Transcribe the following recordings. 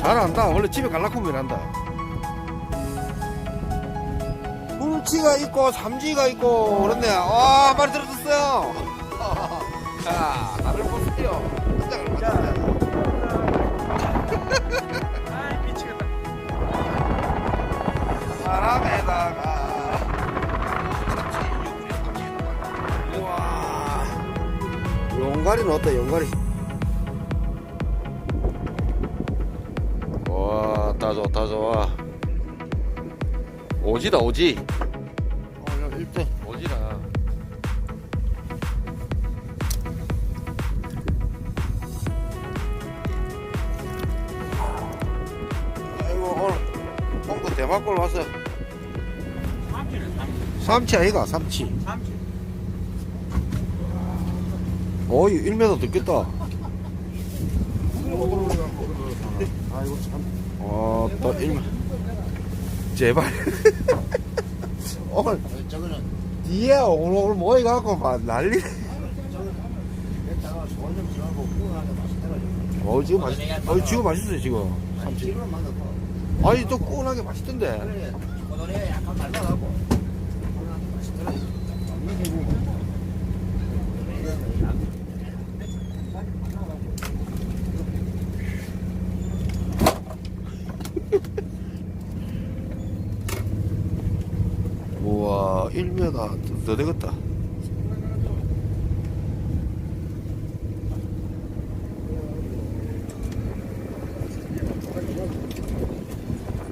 잘한다. 원래 집에 갈라쿠면 한다. 뭉치가 있고 삼지가 있고 그렇네. 와, 말이 들어졌어요. 자, 나를 보세요. 현장을 봤는데. 아 미치겠다. 바람에다가 우와 용가리는 어때 용가리 와다 좋다 좋아 오지다 오지 어, 일대 오지라 아이고 오늘 홍도 대박골 왔어 삼치는 삼치. 삼치 아이가 삼치 삼치. 어이 1m 듣겠다 아이고 참. 어또 1m 제발 오늘 뒤에 오늘 오늘 모이 갖고 막 난리. 어 지금 맛있 어 지금 맛있어요 지금. 아니 또 꾸은하게 맛있던데 그래. 약간 말라가고. 맛있더라 고. 이게 뭐. 우와 1m 더, 더 되겠다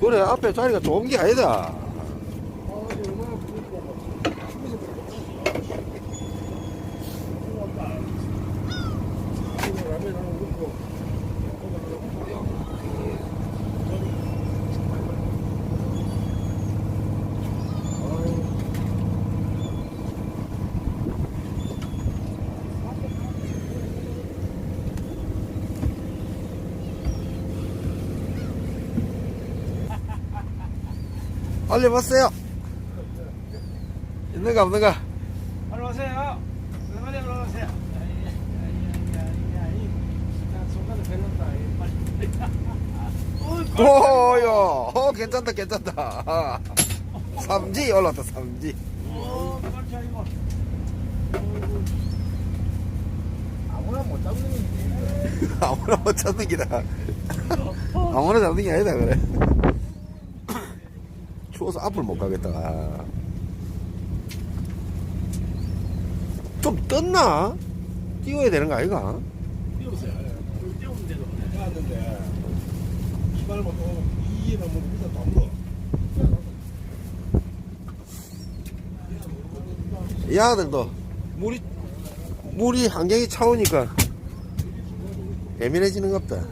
그래 앞에 자리가 좋은 게 아니다 빨리 왔어요. 있는가 없는가? 빨리 오세요. 빨리 올라오세요. 오요 어 괜찮다 괜찮다. 삼지? 올랐다 삼지. 아무나 못 잡는 게 아무나 못 잡는 기다. 아무나 잡는 게 아니다 그래 추워서 앞을 못 가겠다 좀 떴나? 띄워야 되는 거 아이가? 띄우세요. 띄우면 되도 하는데 시간을 못 하고 이해는 뭐 일단 다 물어. 이 아들도 물이 물이 환경이 차오니까 예민해지는 것 같다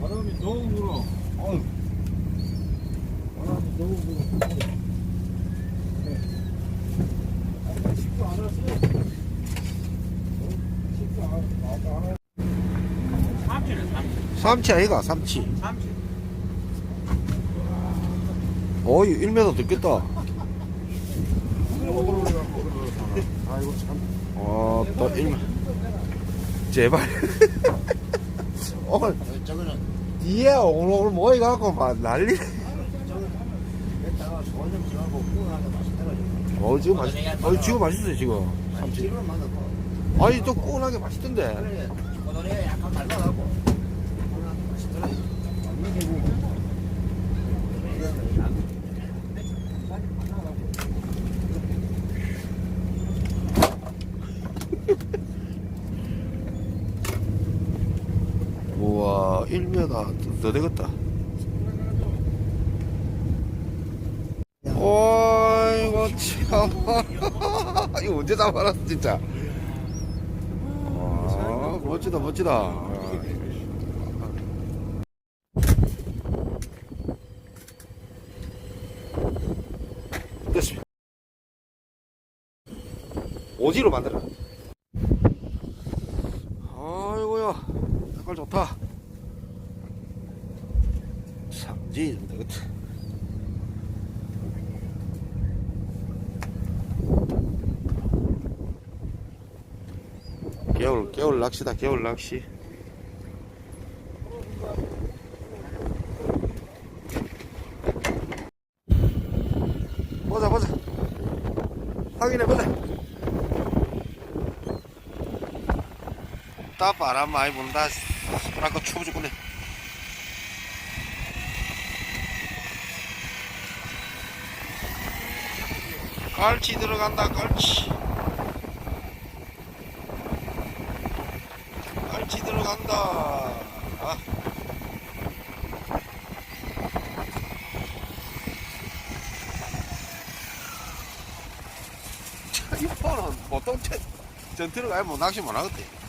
바람이 너무 불어. 어휴. 바람이 너무 불어. 식구 안 왔어. 식구 안 왔어. 삼치. 아이가 삼치. 어이 1m 듣겠다 아이고 참. 어또 1m 제발 오늘 저거는 뒤에 오늘 오늘 모이 갖고 막 난리 소좀 지어고 구워하는 맛있더라고. 어 지금 맛있 어 지금 맛있어요 지금 삼치 지금 만나고. 아니 또 꾸은하게 맛있던데 그래. 고노래 약간 뭐. 우와 1m 더, 더 되겠다 어이구 참. 이거 언제 잡아놨어 진짜? 와 멋지다 멋지다. 됐습니다. 오지로 만들어. 아이고야 색깔 좋다. 삼지 좀되 겨울 겨울 낚시다 겨울 낚시. 보자 보자. 확인해 보자. 딱 바람 많이 분다. 그 아까 추워 죽네. 깔치 들어간다 깔치. 깔치 들어간다 아. 이 폰은 보통 전- 전투를 가면 뭐 낚시 못 하겠대.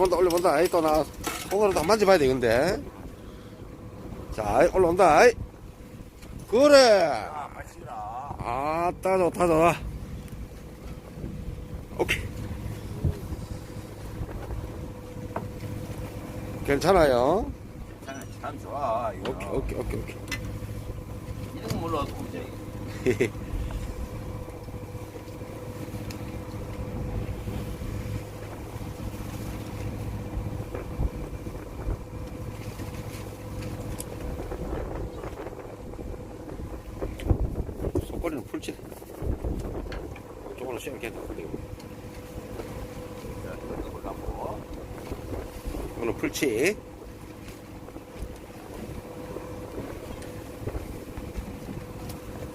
올려본다 올려본다 아이 또나 손으로 다 만져봐야 되겠는데 자 아이, 올라온다 아이. 그래 아. 아따 좋다 좋아 오케이 괜찮아요 참, 참 좋아. 이거. 오케이 오케이 오케이 오케이 이런 거 몰라도 이제 속거리는 풀치 시작해 되고. 올라고. 오늘 풀치.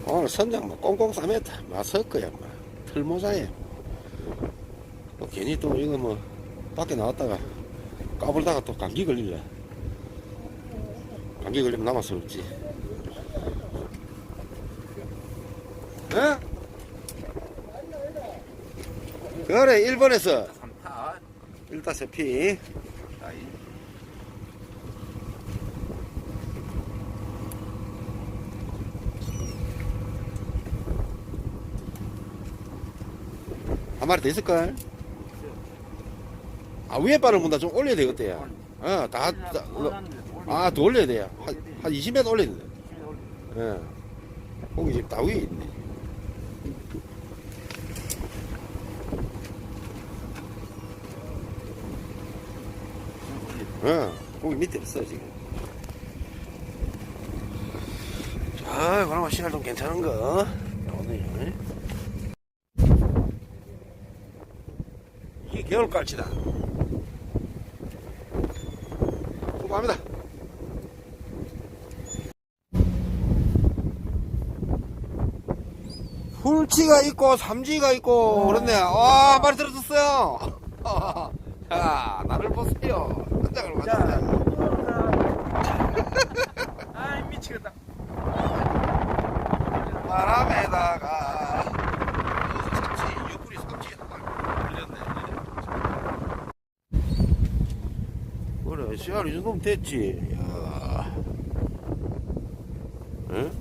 오늘 선장 뭐 꽁꽁 맞설 거야 뭐. 틀모자에. 또 괜히 또 이거 뭐 밖에 나왔다가 까불다가 또 감기 걸릴래. 감기 걸리면 남아서 없지. 어? 그래 일본에서 3타. 일다세피 아이. 한 마리 더 있을걸? 아 위에 바를 문다 좀 올려야 되겠대요 어다 다, 아, 더 올려야 돼요. 한, 한 20m 올려야 돼. 예. 고기 지금 다 위에 있네. 예. 고기 밑에 있어, 지금. 자, 그나마 시간 좀 괜찮은 거. 오늘. 이게 겨울갈치다. 수고합니다. 풀치가 있고 삼지가 있고 그렇네. 와, 한 마리 들어섰어요. 자, 나를 보세요. 왔습니다. 아이, 미치겠다. 바람에다가 옆구리 걸렸네. 그래, 씨알 이 정도면 됐지. 야. 응?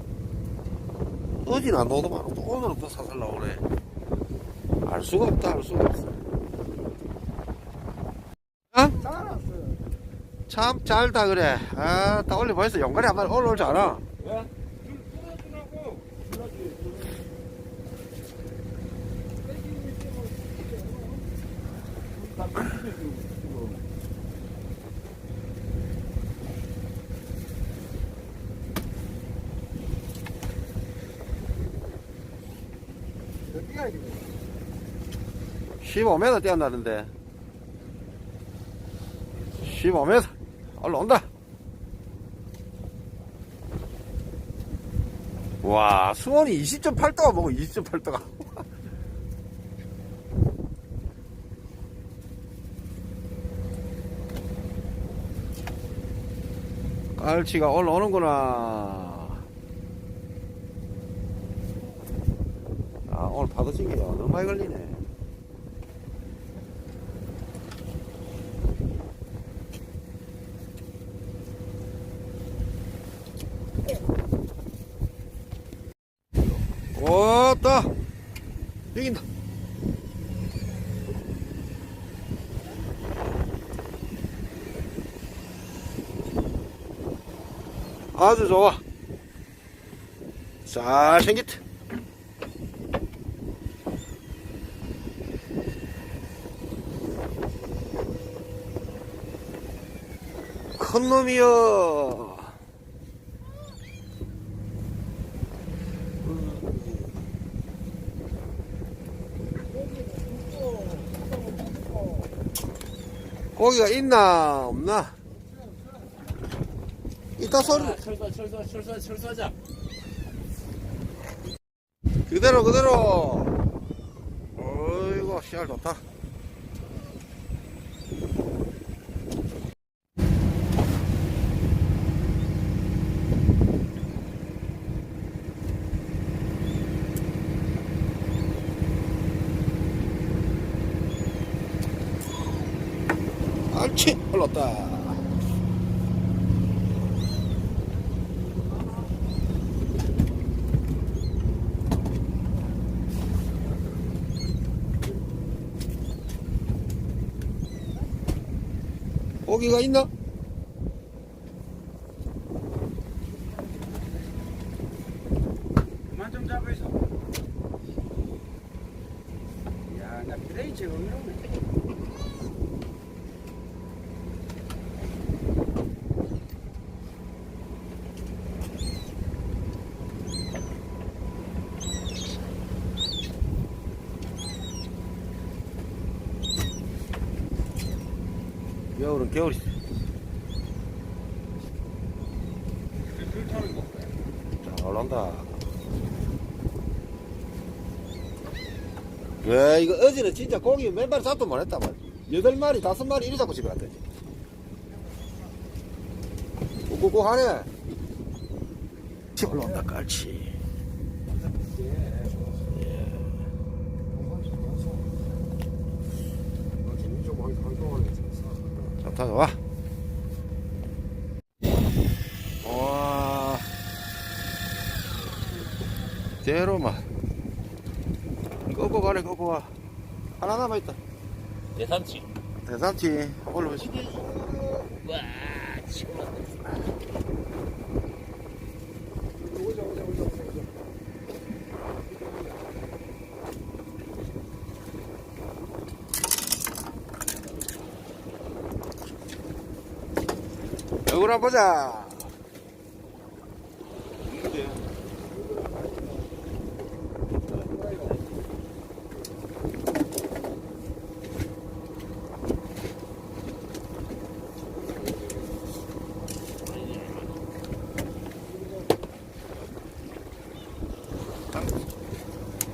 어디나 안 나오더만 또 오늘은 또 사살 나오네. 알 수가 없다, 알 수가 없어. 어? 참 잘다 그래. 아, 딱 올려 벌써 연간에 한 마리 올라올 줄 알아. 왜? 줄 끊어주라고. 어디가 이거? 15m 뛰어나는데 15m 올라온다. 와 수원이 20.8도가 뭐고 20.8도가. 깔치가 올라오는구나. 아 오늘 파도 찡기가 너무 많이 걸리네 아주 좋아. 잘생겼다 큰 놈이여. 고기가 있나 없나? 소리 철수 철수 철수 철수하자. 그대로 그대로. 어이구 씨알 좋다. 알치 올랐다. 고기가 있나? 그만 좀 잡아 있어. 야, 나 브레이크 의미로네. 겨울은 겨울이. 그 타는 거. 잘 올라온다. 왜 이거 어제는 진짜 고기 몇 마리 잡도 못했다 말. 여덟 마리 다섯 마리 이리 잡고 집에 갔더니. 꾹꾹꾹하네. 치 올라온다 깔치. 좋다 와. 와. 제로만. 꺾고 가네 꺾고 가. 하나 남아있다. 대산치. 대산치 올라오시. 와, 치고 한번 보자.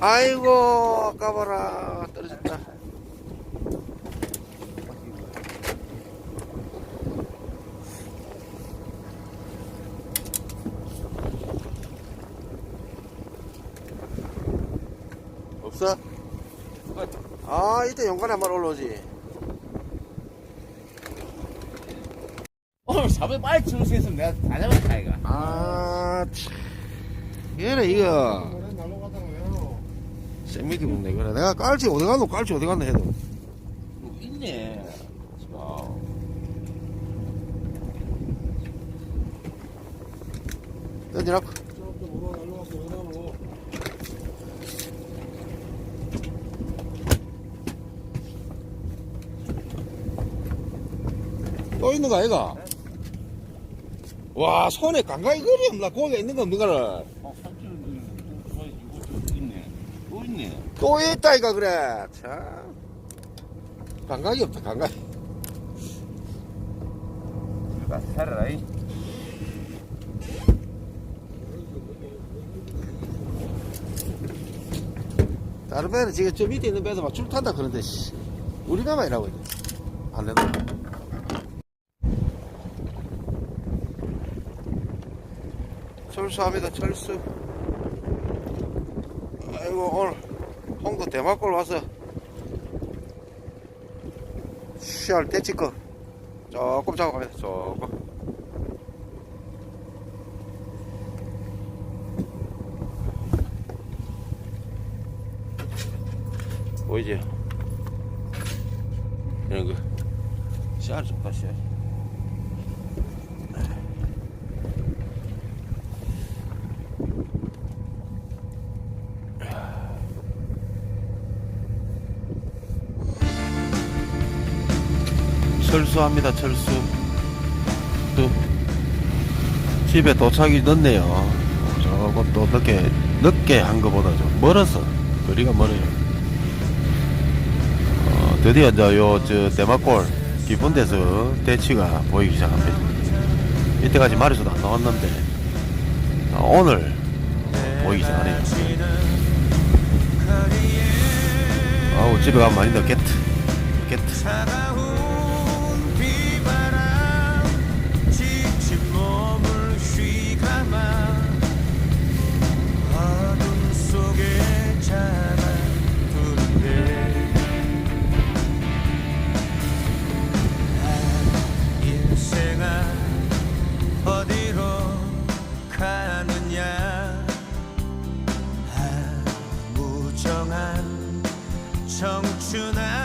아이고 아까봐라 떨어졌다 없어? 아 이때 용관에 한번 올라오지 오늘 잡을 빨리 치울 수 있으면 내가 다 잡았다 이가. 아 참. 얘네 이거? 쌤미기 먹네 그래 내가 깔치 어디 갔노 깔치 어디 갔노 해도 뭐 있네. 아, 던지라고 저렇게 뭐가 날로 가서 왜 나노? 또 있는 거 아이가? 와 손에 감각이 그리 없나 고기가 있는 거 없는 거를 어, 이거 이거 또 있네. 또 있네. 또 있다 이가 그래 참 감각이 없다 감각이 이거 살아라 이. 다른 배는 지금 저 밑에 있는 배도 막 줄 탄다 그러는데 씨, 우리 배만 이라고 이제 안 된다 철수합니다 철수. 아이고 오늘 홍도 대마골 와서 씨알 떼치거 조금 잡아 갑니다 조금. 보이지? 이런 거. 씨알 좀 다시 철수합니다 철수 또 집에 도착이 늦네요. 조금 또 늦게 늦게 한 것보다 좀 멀어서 거리가 멀어요. 어, 드디어 이제 요저 대마골 깊은 데서 대치가 보이기 시작합니다. 이때까지 마리수도 안 나왔는데 아, 오늘 보이기 시작하네요. 아우 집에 가면 많이. 늦겠다. 청춘아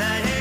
night.